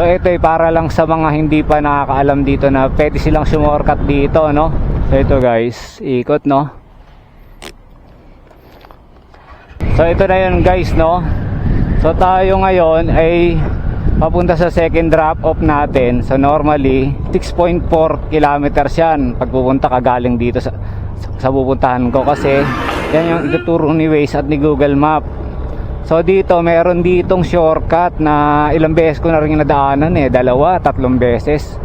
So ito ay para lang sa mga hindi pa nakakaalam dito na pwede silang sumorkat dito, no? So ito guys, ikot, no? So ito na yun guys, no? So tayo ngayon ay papunta sa second drop off natin. So normally, 6.4 kilometers yan pag pupunta ka galing dito sa, sa pupuntahan ko kasi yan yung ituturo ni Waze at ni Google Map. So dito, meron ditong shortcut na ilang beses ko na rin nadaanan eh. Dalawa, tatlong beses.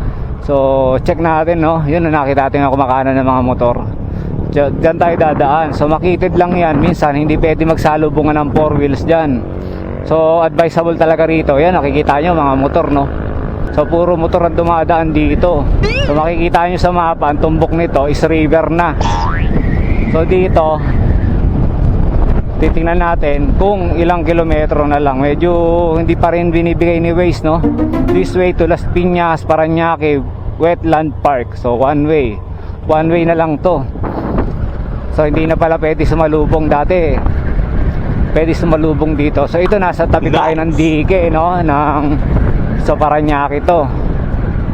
So check natin no. Yun na nakita natin na kumakanan ng mga motor. Diyan diyan tayo dadaan. So makitid lang yan. Minsan hindi pwede magsalubungan ng four wheels dyan. So advisable talaga rito. Yan nakikita nyo mga motor no. So puro motor ang dumadaan dito. So makikita nyo sa mapa ang tumbok nito is river na. So dito titingnan natin kung ilang kilometro na lang. Medyo hindi pa rin binibigay ni Waze, no? This way to Las Piñas, Paranaque, Wetland Park. So, one way. One way na lang to. So, hindi na pala pwede sumalubong dati. Pwede sumalubong dito. So, ito nasa tabi tayo ng dike, no? Ng, sa Paranaque to.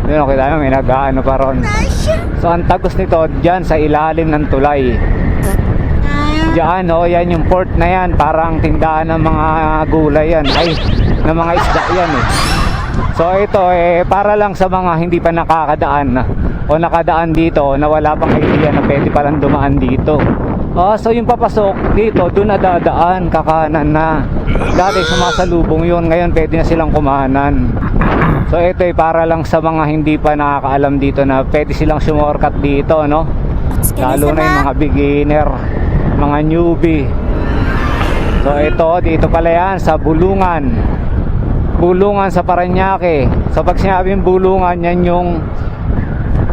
Yun, okay tayo, may nag-ano pa ron. So, ang tagos nito, dyan sa ilalim ng tulay. Diyan, oh, yan yung port na yan. Parang tindahan ng mga gulay yan. Ay, ng mga isda yan eh. So ito eh, para lang sa mga hindi pa nakakadaan o nakadaan dito na wala pang idea na pwede palang dumaan dito. Oh, so yung papasok dito, doon na dadaan, kakanan na. Dati sumasalubong yun, ngayon pwede na silang kumanan. So ito eh, para lang sa mga hindi pa nakakaalam dito na pwede silang sumorkat dito, no? Lalo na yung mga beginner, mga newbie. So ito, dito pala yan sa Bulungan. Bulungan sa Paranaque. So pag sinabing bulungan, yan yung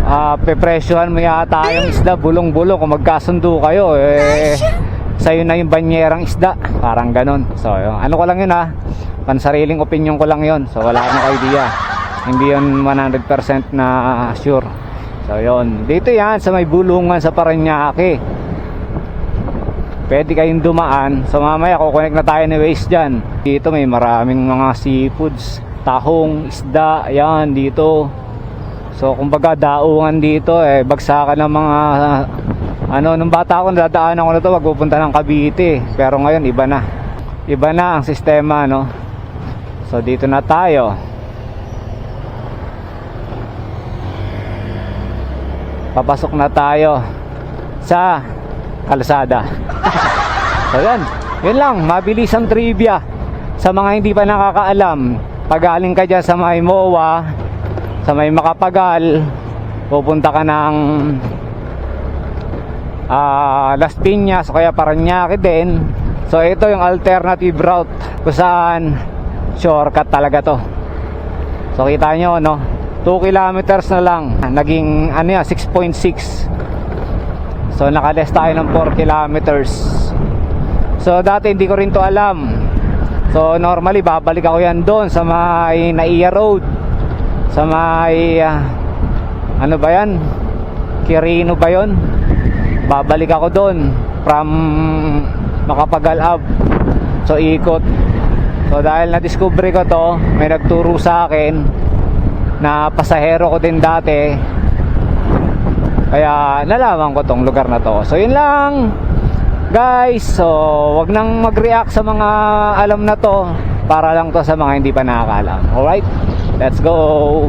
ah pepresyohan mo yata yung isda, bulong-bulong. Kung magkasundo kayo, eh, sa'yo na yung banyerang isda. Parang ganon. So yun. ano ko lang yun ha, pansariling opinion ko lang yun. So wala akong idea. Hindi yun 100% na sure. So yun, dito yan sa may bulungan sa Paranaque. Pwede kayong dumaan. So mamaya kukonek na tayo ni Waze dyan. Dito may maraming mga seafoods. Tahong, isda, yan dito. So kumbaga daungan dito eh. Bagsakan ng mga ano, nung bata ako nadadaanan ko na to, wag pupunta ng Cavite. Pero ngayon iba na. Iba na ang sistema, no? So dito na tayo. Papasok na tayo sa kalsada. so yan, yun lang, mabilis ang trivia sa mga hindi pa nakakaalam. Pag galing ka dyan sa may MOA, sa may Makapagal, pupunta ka ng ah, Las Piñas o kaya Paranaque din. So ito yung alternative route kung saan shortcut talaga to. So kita nyo no, 2 kilometers na lang, naging ano yan, 6.6 So nakales tayo ng 4 kilometers. So dati hindi ko rin to alam. So normally babalik ako yan doon sa may Naiya Road. Sa may ah, ano ba yan? Quirino ba yon? Babalik ako doon from Makapagal Ab. So ikot. So dahil na-discover ko to, may nagturo sa akin na pasahero ko din dati kaya nalaman ko tong lugar na to. So yun lang. Guys, so wag nang mag-react sa mga alam na to para lang to sa mga hindi pa nakakaalam. Alright? Let's go.